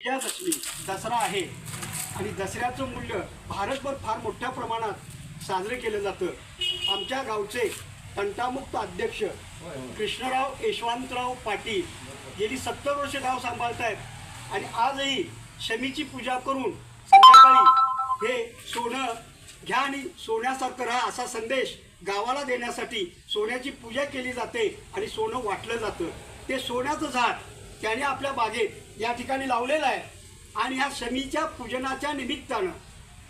विजयादशमी दसरा आहे. आणि दसऱ्याचं मूल्य भारतभर फार मोठ्या प्रमाणात साजरे केलं जातं. आमच्या गावचे तंटामुक्त अध्यक्ष कृष्णराव यशवंतराव पाटील गेली सत्तर वर्ष गाव सांभाळत आहेत आणि आजही शमीची पूजा करून संध्याकाळी हे सोनं घ्या आणि सोन्यासारखं राहा असा संदेश गावाला देण्यासाठी सोन्याची पूजा केली जाते आणि सोनं वाटलं जातं. ते सोन्याचं झाड त्याने आपल्या बागेत या ठिकाणी लावलेलं आहे. आणि ह्या शमीच्या पूजनाच्या निमित्तानं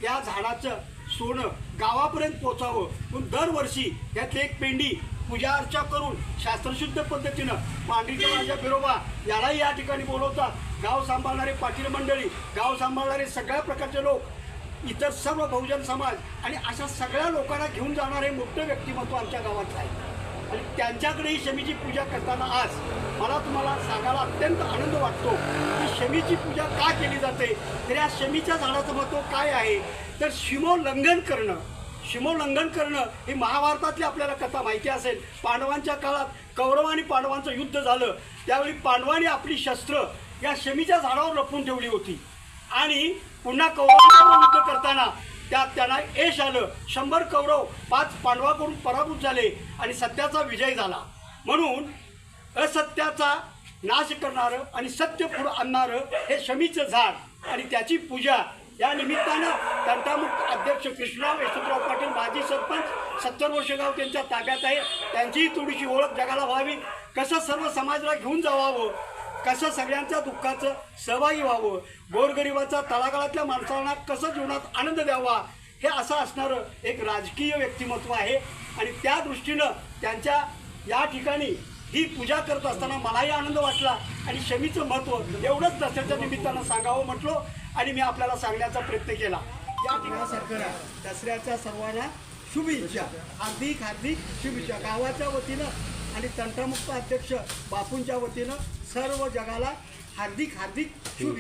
या झाडाचं सोनं गावापर्यंत पोचावं. म्हणून दरवर्षी यातली एक पेंडी पूजा अर्चा करून शास्त्रशुद्ध पद्धतीनं पांढरीच्या माझ्या बिरोबा यालाही या ठिकाणी बोलवतात. गाव सांभाळणारे पाटील मंडळी गाव सांभाळणारे सगळ्या प्रकारचे लोक इतर सर्व बहुजन समाज आणि अशा सगळ्या लोकांना घेऊन जाणारे मोठं व्यक्तिमत्व आमच्या गावात आहे. आणि त्यांच्याकडेही शमीची पूजा करताना आज मला तुम्हाला सांगायला अत्यंत आनंद वाटतो की शमीची पूजा का केली जाते? तर या शमीच्या झाडाचं महत्त्व काय आहे? तर शिमोल्लंघन करणं. शिमोल्लंघन करणं ही महाभारतातली आपल्याला कथा माहिती असेल. पांडवांच्या काळात कौरव आणि पांडवांचं युद्ध झालं. त्यावेळी पांडवांनी आपली शस्त्र या शमीच्या झाडावर लपवून ठेवली होती. आणि पुन्हा कौरवांचा युद्ध करताना त्यात त्यांना यश आलं. शंभर कौरव पाच पांडवाकडून पराभूत झाले आणि सत्याचा विजय झाला. म्हणून असत्याचा नाश करणारं आणि सत्य पुढं आणणारं हे शमीचं झाड आणि त्याची पूजा. या निमित्तानं तंटामुक्त अध्यक्ष कृष्णराव यशवंतराव पाटील माजी सरपंच सत्तर वर्ष गाव त्यांच्या ताब्यात आहे. त्यांचीही थोडीशी ओळख जगाला व्हावी. कसं सर्व समाजाला घेऊन जावावं? कसं सगळ्यांच्या दुःखाचं सहभागी व्हावं? गोरगरिबाचा तळागाळातल्या माणसांना कसं जीवनात आनंद द्यावा? हे असं असणारं एक राजकीय व्यक्तिमत्व आहे. आणि त्या दृष्टीनं त्यांच्या या ठिकाणी ही पूजा करत असताना मलाही आनंद वाटला. आणि शमीचं महत्त्व एवढंच दसऱ्याच्या निमित्तानं सांगावं म्हटलो आणि मी आपल्याला सांगण्याचा प्रयत्न केला. या ठिकाणी दसऱ्याच्या सर्वांना शुभेच्छा. हार्दिक हार्दिक शुभेच्छा. गावाच्या वतीनं आणि तंत्रमुक्त अध्यक्ष बापूंच्या वतीनं सर्व जगाला हार्दिक हार्दिक शुभेच्छा.